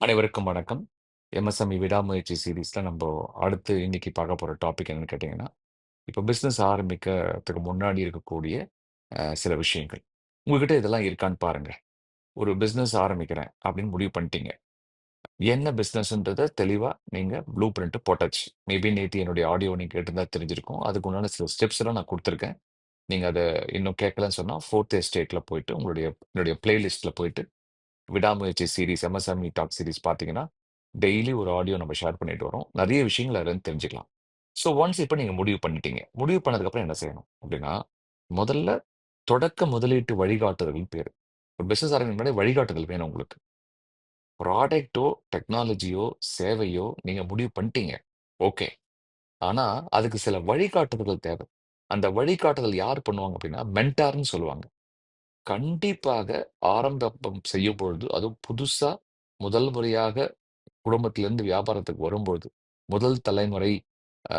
அனைவருக்கும் வணக்கம். எம்எஸ்எம்இ விடாமுயற்சி சீரீஸில் நம்ம அடுத்து இன்னைக்கு பார்க்க போகிற டாபிக் என்னன்னு கேட்டிங்கன்னா இப்போ பிஸ்னஸ் ஆரம்பிக்கிறதுக்கு முன்னாடி இருக்கக்கூடிய சில விஷயங்கள். உங்ககிட்ட இதெல்லாம் இருக்கான்னு பாருங்க. ஒரு பிஸ்னஸ் ஆரம்பிக்கிறேன் அப்படின்னு முடிவு பண்ணிட்டீங்க. என்ன பிஸ்னஸ்ன்றதை தெளிவாக நீங்கள் ப்ளூ பிரிண்ட்டு போட்டாச்சு. மேபி நேற்று என்னுடைய ஆடியோ நீங்கள் கேட்டிருந்தா தெரிஞ்சிருக்கும். அதுக்கு உண்டான சில ஸ்டெப்ஸ் எல்லாம் நான் கொடுத்துருக்கேன் நீங்கள் அதை இன்னும் கேட்கலன்னு சொன்னால் ஃபோர்த் எஸ்டேட்டில் போயிட்டு உங்களுடைய என்னுடைய பிளேலிஸ்ட்டில் போயிட்டு Vidamuyarchi series, MSME talk series பார்த்தீங்கன்னா, டெய்லி ஒரு ஆடியோ நம்ம ஷேர் பண்ணிட்டு வரோம். நிறைய விஷயங்கள் அதுலேருந்து தெரிஞ்சுக்கலாம். ஸோ ஒன்ஸ் இப்போ நீங்க முடிவு பண்ணிட்டீங்க. முடிவு பண்ணதுக்கப்புறம் என்ன செய்யணும்? அப்படின்னா, முதல்ல தொடக்க முதலீட்டு வழிகாட்டுதல் பேர் ஒரு பிசினஸ் ஆரம்பிக்கும் முன்னாடி வழிகாட்டுதல் வேணும் உங்களுக்கு. ப்ராடக்டோ டெக்னாலஜியோ, சேவையோ நீங்கள் முடிவு பண்ணிட்டீங்க. ஓகே. ஆனா, அதுக்கு சில வழிகாட்டுதல்கள் தேவை. அந்த வழிகாட்டுதல் யார் பண்ணுவாங்க அப்படின்னா, மென்டார்ன்னு சொல்லுவாங்க. கண்டிப்பாக ஆரம்பம் செய்யும்பொழுது, அதுவும் புதுசா முதல் முறையாக குடும்பத்திலிருந்து வியாபாரத்துக்கு வரும்பொழுது, முதல் தலைமுறை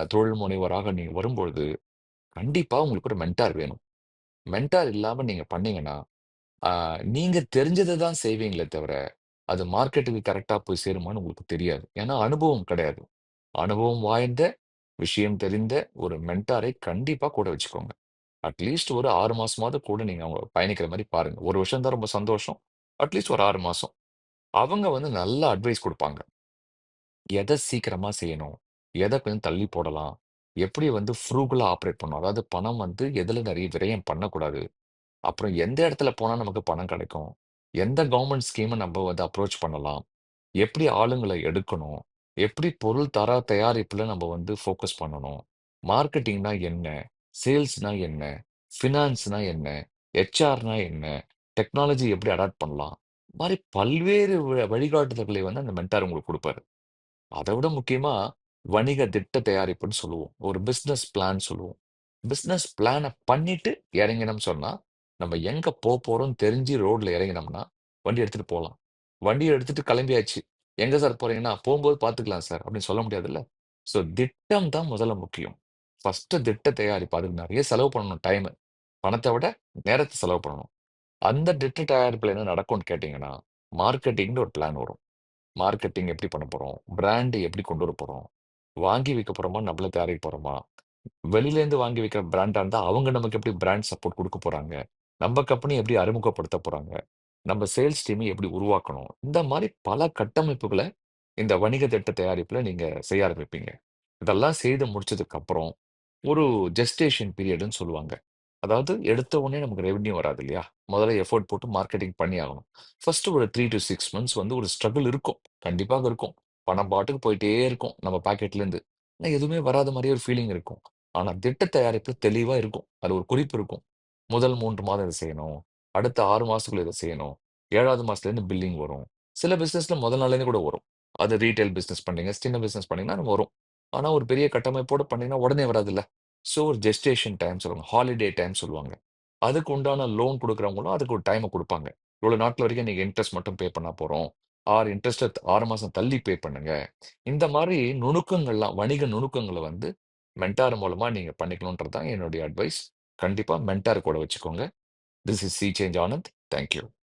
தொழில் முனைவராக நீங்க வரும்பொழுது, கண்டிப்பா உங்களுக்கு ஒரு மென்டார் வேணும். மென்டார் இல்லாம நீங்க பண்ணீங்கன்னா, ஆஹ் நீங்க தெரிஞ்சதை தான் செய்வீங்களே தவிர, அது மார்க்கெட்டுக்கு கரெக்டா போய் சேருமான்னு உங்களுக்கு தெரியாது. ஏன்னா அனுபவம் கிடையாது. அனுபவம் வாய்ந்த, விஷயம் தெரிந்த ஒரு மென்டாரை கண்டிப்பா கூட வச்சுக்கோங்க. அட்லீஸ்ட் ஒரு 6 மாசமாவது கூட நீங்க அவங்க பயணிக்கிற மாரி பாருங்க. 1 வருஷம் தான் ரொம்ப சந்தோஷம். அட்லீஸ்ட் ஒரு 6 மாசம். அவங்க வந்து நல்ல அட்வைஸ் குடுப்பாங்க. எத சீக்கிரமா செய்யணும்? எத கொஞ்சம் தள்ளி போடலாம்? எப்படி வந்து ஃப்ரூகலா ஆப்பரேட் பண்ணணும்? அதாவது பணம் வந்து எதுல நிறைய விரயம் பண்ணக்கூடாது. அப்புறம் எந்த இடத்துல போனா நமக்கு பணம் கிடைக்கும்? எந்த கவர்மெண்ட் ஸ்கீம நம்ம வந்து அப்ரோச் பண்ணலாம்? எப்படி ஆளுங்கள எடுக்கணும்? எப்படி பொருள் தர தயாரிப்புல நம்ம வந்து ஃபோக்கஸ் பண்ணணும்? மார்க்கெட்டிங்னா என்ன? சேல்ஸ்னா என்ன? ஃபினான்ஸ்னா என்ன? ஹெச்ஆர்னா என்ன? டெக்னாலஜி எப்படி அடாப்ட் பண்ணலாம்? மாரி பல்வேறு வ வழிகாட்டுதல்களை வந்து அந்த மென்டார் உங்களுக்கு குடுப்பாரு. அத விட முக்கியமா வணிக திட்ட தயாரிப்புன்னு சொல்லுவோம். ஒரு பிசினஸ் பிளான் சொல்லுவோம். பிசினஸ் பிளான பண்ணிட்டு இறங்கினோம் சொன்னா, நம்ம எங்க போப்போறோம்னு தெரிஞ்சு ரோட்ல இறங்கினோம்னா, வண்டி எடுத்துட்டு போலாம். வண்டிய எடுத்துட்டு கிளம்பியாச்சு. "எங்க சார் போறீங்கன்னா?" "போம்போது பார்த்துக்கலாம் சார்" அப்படின்னு சொல்ல முடியாதுல்ல. ஸோ திட்டம் தான் முதல்ல முக்கியம். ஃபஸ்ட்டு திட்ட தயாரிப்பு. அதுக்கு நிறைய செலவு பண்ணணும் டைமு. பணத்த விட நேரத்த செலவு பண்ணணும். அந்த திட்ட தயாரிப்புல என்ன நடக்கும்னு கேட்டீங்கன்னா, மார்க்கெட்டிங்ன்னு ஒரு பிளான் வரும். மார்க்கெட்டிங் எப்படி பண்ண போறோம்? பிராண்ட் எப்படி கொண்டு வர போறோம்? வாங்கி வைக்க போறோமா? நம்மளே தயாரிக்க போறோமா? வெளியிலேருந்து வாங்கி விக்கிற பிராண்டா இருந்தா, அவங்க நமக்கு எப்படி பிராண்ட் சப்போர்ட் குடுக்க போறாங்க? நம்ம கம்பெனி எப்படி அறிமுகப்படுத்த போறாங்க? நம்ம சேல்ஸ் டீமை எப்படி உருவாக்கணும்? இந்த மாரி பல கட்டமைப்புகள இந்த வணிக திட்ட தயாரிப்புல நீங்க செய்ய ஆரம்பிப்பீங்க. இதெல்லாம் செய்து முடிச்சதுக்கு அப்புறம், ஒரு ஜெஸ்டேஷன் பீரியடுன்னு சொல்லுவாங்க. அதாவது எடுத்த உடனே நமக்கு ரெவென்யூ வராது இல்லையா? முதல்ல எஃபோர்ட் போட்டு மார்க்கெட்டிங் பண்ணி ஆகணும். ஃபர்ஸ்ட்டு ஒரு 3 டூ 6 மந்த்ஸ் வந்து ஒரு ஸ்ட்ரகிள் இருக்கும். கண்டிப்பாக இருக்கும். பணம் பாட்டுக்கு போயிட்டே இருக்கும் நம்ம பாக்கெட்லேருந்து. ஆனா எதுவுமே வராத மாரியே ஒரு ஃபீலிங் இருக்கும். ஆனா திட்ட தயாரிப்பு தெளிவா இருக்கும். அதுல ஒரு குறிப்பு இருக்கும். முதல் 3 மாதம் இத செய்யணும். அடுத்த 6 மாசத்துக்குள்ள இத செய்யணும். 7வது மாசத்துலேருந்து பில்லிங் வரும். சில பிசினஸ்ல முதல் நாள்லேருந்து கூட வரும். அது ரீட்டெயில் பிசினஸ் பண்ணீங்க, சின்ன பிசினஸ் பண்ணீங்கன்னா வரும். ஆனா ஒரு பெரிய கட்டமைப்போட பண்ணீங்கன்னா உடனே வராதுல்ல. ஸோ ஒரு ஜெஸ்டேஷன் டைம் சொல்லுவாங்க. ஹாலிடே டைம் சொல்லுவாங்க. அதுக்கு உண்டான லோன் கொடுக்குறவங்களும் அதுக்கு ஒரு டைமை கொடுப்பாங்க இவ்வளோ நாட்கள் வரைக்கும் நீங்கள் இன்ட்ரெஸ்ட் மட்டும் பே பண்ண போகிறோம் ஆறு இன்ட்ரெஸ்ட்டை ஆறு மாதம் தள்ளி பே பண்ணுங்க. இந்த மாதிரி நுணுக்கங்கள்லாம் வணிக நுணுக்கங்களை வந்து மென்டார் மூலமாக நீங்கள் பண்ணிக்கணுன்றது தான் என்னுடைய அட்வைஸ். கண்டிப்பாக மென்டார் கூட வச்சுக்கோங்க. This is C change Anand. Thank you.